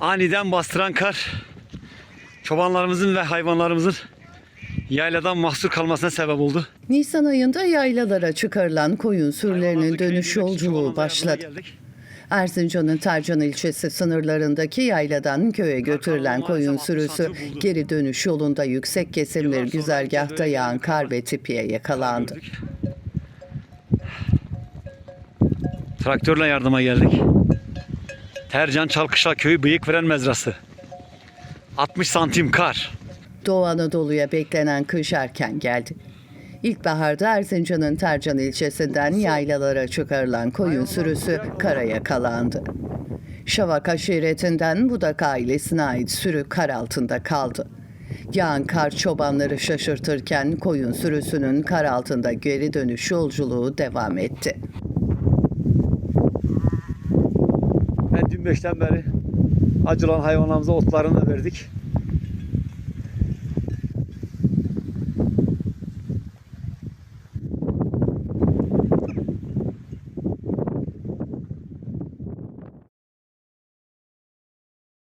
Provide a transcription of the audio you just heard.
Aniden bastıran kar çobanlarımızın ve hayvanlarımızın yayladan mahsur kalmasına sebep oldu. Nisan ayında yaylalara çıkarılan koyun sürülerinin dönüş yolculuğu başladı. Erzincan'ın Tercan ilçesi sınırlarındaki yayladan köye götürülen koyun sürüsü geri dönüş yolunda yüksek kesimli güzergahta yağan kar ve tipiye yakalandı. Traktörle yardıma geldik. Tercan Çalkışla Köyü Bıyık Veren Mezrası. 60 santim kar. Doğu Anadolu'ya beklenen kış erken geldi. İlkbaharda Erzincan'ın Tercan ilçesinden yaylalara çıkarılan koyun sürüsü kara yakalandı. Şavak aşiretinden Budak ailesine ait sürü kar altında kaldı. Yağan kar çobanları şaşırtırken koyun sürüsünün kar altında geri dönüş yolculuğu devam etti. Ben dün beşten beri acılan hayvanlarımıza otlarını da verdik.